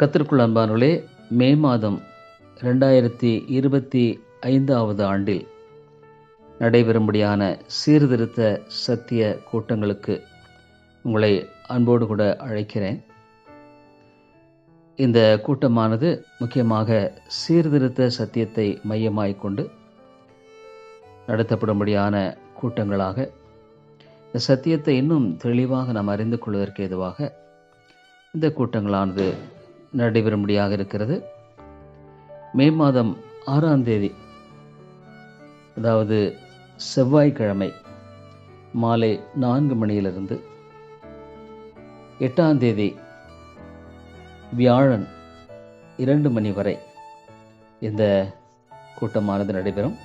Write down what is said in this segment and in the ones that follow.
கத்திற்குள் அன்பானுளே மே மாதம் ரெண்டாயிரத்தி இருபத்தி ஐந்தாவது ஆண்டில் நடைபெறும்படியான சீர்திருத்த சத்திய கூட்டங்களுக்கு உங்களை அன்போடு கூட அழைக்கிறேன். இந்த கூட்டமானது முக்கியமாக சீர்திருத்த சத்தியத்தை மையமாய் கொண்டு நடத்தப்படும்படியான கூட்டங்களாக இந்த சத்தியத்தை இன்னும் தெளிவாக நாம் அறிந்து கொள்வதற்கு ஏதுவாக இந்த கூட்டங்களானது நடைபெறும்படியாக இருக்கிறது. மே மாதம் ஆறாம் தேதி அதாவது செவ்வாய்க்கிழமை மாலை நான்கு மணியிலிருந்து எட்டாம் தேதி வியாழன் இரண்டு மணி வரை இந்த கூட்டமானது நடைபெறும்.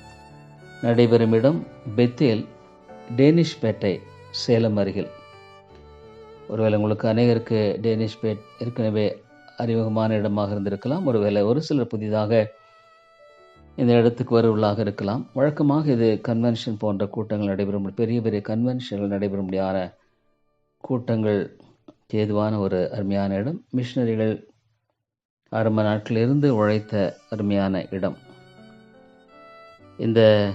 நடைபெறும் இடம் பெத்தேல் டேனிஷ் பேட்டை சேலம் அருகில். ஒருவேளை உங்களுக்கு அநேகருக்கு டேனிஷ் பேட் ஏற்கனவே அறிமுகமான இடமாக இருந்திருக்கலாம். ஒருவேளை ஒரு சிலர் புதிதாக இந்த இடத்துக்கு வருவர்களாக இருக்கலாம். வழக்கமாக இது கன்வென்ஷன் போன்ற கூட்டங்கள் நடைபெறும். பெரிய பெரிய கன்வென்ஷன்கள் நடைபெறும்படியான கூட்டங்கள் ஏதுவான ஒரு அருமையான இடம். மிஷினரிகள் ஆரம்ப நாட்களிலிருந்து உழைத்த அருமையான இடம். இந்த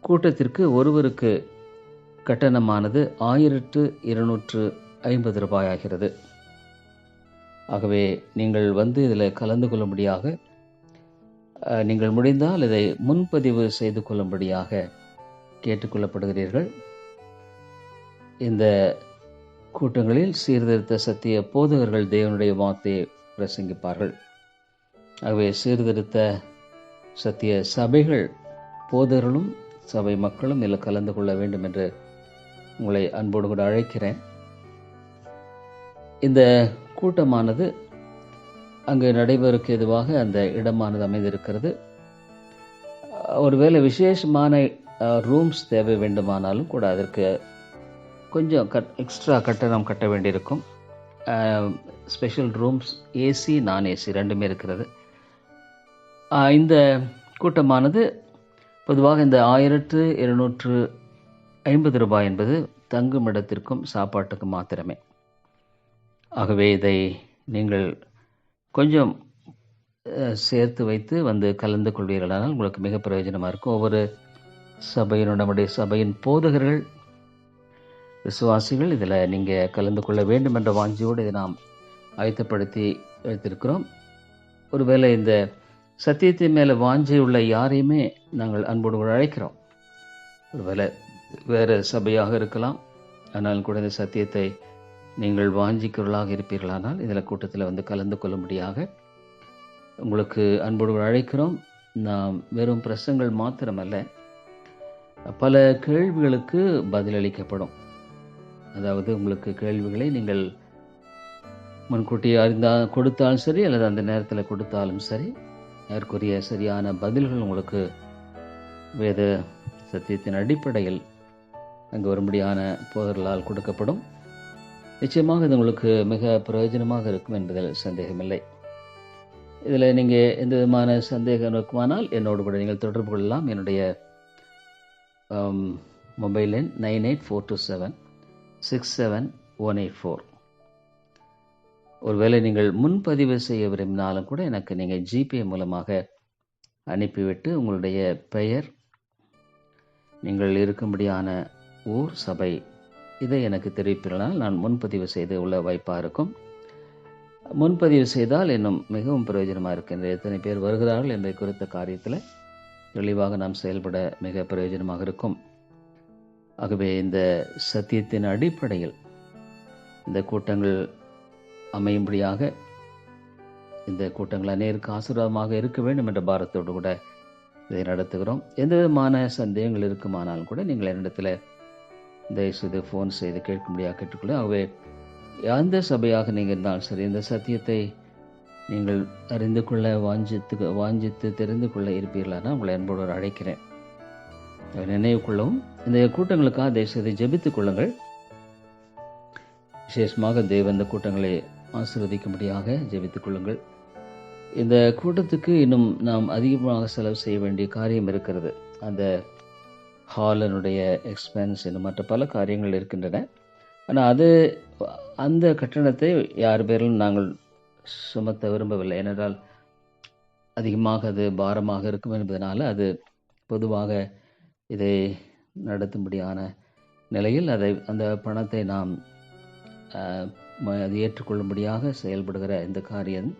கூட்டத்திற்கு ஒருவருக்கு கட்டணமானது ஆயிரத்து இருநூற்று ஐம்பது ரூபாய் ஆகிறது ஆகவே நீங்கள் வந்து இதில் கலந்து கொள்ளும்படியாக நீங்கள் முடிந்தால் இதை முன்பதிவு செய்து கொள்ளும்படியாக கேட்டுக்கொள்ளப்படுகிறீர்கள். இந்த கூட்டங்களில் சீர்திருத்த சத்திய போதகர்கள் தேவனுடைய வார்த்தையை பிரசங்கிப்பார்கள். ஆகவே சீர்திருத்த சத்திய சபைகள் போதகர்களும் சபை மக்களும் இதில் கலந்து கொள்ள வேண்டும் என்று உங்களை அன்போடு கூட அழைக்கிறேன். இந்த கூட்டமானது அங்கு நடைபெறுக்கு எதுவாக அந்த இடமானது அமைந்திருக்கிறது. ஒருவேளை விசேஷமான ரூம்ஸ் தேவை வேண்டுமானாலும் கூட அதற்கு கொஞ்சம் கட் எக்ஸ்ட்ரா கட்டணம் கட்ட வேண்டியிருக்கும். Special rooms AC non AC ரெண்டுமே இருக்கிறது. இந்த கூட்டமானது பொதுவாக இந்த ஆயிரத்து இருநூற்று ஐம்பது ரூபாய் என்பது தங்கும் இடத்திற்கும் சாப்பாட்டுக்கும் மாத்திரமே. ஆகவே இதை நீங்கள் கொஞ்சம் சேர்த்து வைத்து வந்து கலந்து கொள்வீர்களானால் உங்களுக்கு மிக பிரயோஜனமாக இருக்கும். ஒவ்வொரு சபையினுடைய நம்முடைய சபையின் போதகர்கள் விசுவாசிகள் இதில் நீங்கள் கலந்து கொள்ள வேண்டும் என்ற வாஞ்சியோடு இதை நாம் ஆயத்தப்படுத்தி வைத்திருக்கிறோம். ஒருவேளை இந்த சத்தியத்தின் மேலே வாஞ்சி உள்ள யாரையுமே நாங்கள் அன்போடு கூட அழைக்கிறோம். ஒருவேளை வேறு சபையாக இருக்கலாம் ஆனால் கூட இந்த சத்தியத்தை நீங்கள் வாஞ்சிக்கிறவர்களாக இருப்பீர்களானால் இதில் கூட்டத்தில் வந்து கலந்து கொள்ளும்படியாக உங்களுக்கு அன்போடு அழைக்கிறோம். நாம் வெறும் பிரசங்கள் மாத்திரமல்ல பல கேள்விகளுக்கு பதிலளிக்கப்படும். அதாவது உங்களுக்கு கேள்விகளை நீங்கள் முன்கூட்டி அறிந்தா கொடுத்தாலும் சரி அல்லது அந்த நேரத்தில் கொடுத்தாலும் சரி அதற்குரிய சரியான பதில்கள் உங்களுக்கு வேத சத்தியத்தின் அடிப்படையில் அங்கு வரும்படியான போதர்களால் கொடுக்கப்படும். நிச்சயமாக இது உங்களுக்கு மிக பிரயோஜனமாக இருக்கும் என்பதில் சந்தேகமில்லை. இதில் நீங்கள் எந்த விதமான சந்தேகம் இருக்குமானால் என்னோடு கூட நீங்கள் தொடர்பு கொள்ளலாம். என்னுடைய மொபைல் எண் nine eight four two seven six seven one eight four. ஒருவேளை நீங்கள் முன்பதிவு செய்ய விரும்பினாலும் கூட எனக்கு நீங்கள் ஜிபே மூலமாக அனுப்பிவிட்டு உங்களுடைய பெயர் நீங்கள் இருக்கும்படியான ஊர் சபை இதை எனக்கு தெரிவிப்பீர்களால் நான் முன்பதிவு செய்து உள்ள வாய்ப்பாக இருக்கும். முன்பதிவு செய்தால் இன்னும் மிகவும் பிரயோஜனமாக இருக்கின்ற எத்தனை பேர் வருகிறார்கள் என்பதை குறித்த காரியத்தில் தெளிவாக நாம் செயல்பட மிக பிரயோஜனமாக இருக்கும். ஆகவே இந்த சத்தியத்தின் அடிப்படையில் இந்த கூட்டங்கள் அமையும்படியாக இந்த கூட்டங்கள் அநேருக்கு ஆசீர்வாதமாக இருக்க வேண்டும் என்ற பாரத்தோடு கூட இதை நடத்துகிறோம். எந்த விதமான சந்தேகங்கள் இருக்குமானாலும் கூட நீங்கள் என்னிடத்தில் தயவுசெய்து ஃபோன் செய்து கேட்கும்படியாக கேட்டுக்கொள்ள. ஆகவே எந்த சபையாக நீங்கள் இருந்தாலும் சரி இந்த சத்தியத்தை நீங்கள் அறிந்து கொள்ள வாஞ்சித்து வாஞ்சித்து தெரிந்து கொள்ள இருப்பீர்களானால் உங்களை அன்போடு அழைக்கிறேன். அதை நினைவு கொள்ளவும் இந்த கூட்டங்களுக்காக தேசத்தை ஜபித்துக் கொள்ளுங்கள். விசேஷமாக தேவ இந்த கூட்டங்களை ஆசீர்வதிக்கும்படியாக ஜெபித்துக் கொள்ளுங்கள். இந்த கூட்டத்துக்கு இன்னும் நாம் அதிகமாக செலவு செய்ய வேண்டிய காரியம் இருக்கிறது. அந்த ஹாலனுடைய எக்ஸ்பென்ஸ் இந்த மற்ற பல காரியங்கள் இருக்கின்றன. ஆனால் அது அந்த கட்டணத்தை யார் பேரிலும் நாங்கள் சுமத்த விரும்பவில்லை. ஏனென்றால் அதிகமாக அது பாரமாக இருக்கும் என்பதனால் அது பொதுவாக இதை நடத்தும்படியான நிலையில் அதை அந்த பணத்தை நாம் அது ஏற்றுக்கொள்ளும்படியாக செயல்படுகிற இந்த காரியம்.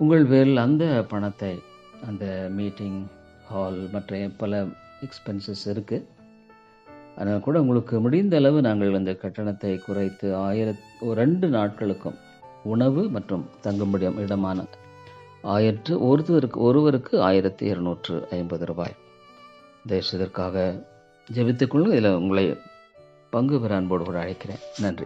உங்கள் பேரில் அந்த பணத்தை அந்த மீட்டிங் ஹால் மற்ற பல எக்ஸ்பென்சஸ் இருக்குது அதனால் கூட உங்களுக்கு முடிந்த அளவு நாங்கள் அந்த கட்டணத்தை குறைத்து ஆயிரத் ஒரு ரெண்டு நாட்களுக்கும் உணவு மற்றும் தங்கும்படி இடமான ஆயிரத்து ஒருத்தருக்கு ஒருவருக்கு ஆயிரத்தி இருநூற்று ஐம்பது ரூபாய். தேசத்திற்காக ஜெபித்துக்கொள்ள இதில் உங்களை பங்கு பெற அன்போடு கூட அழைக்கிறேன். நன்றி.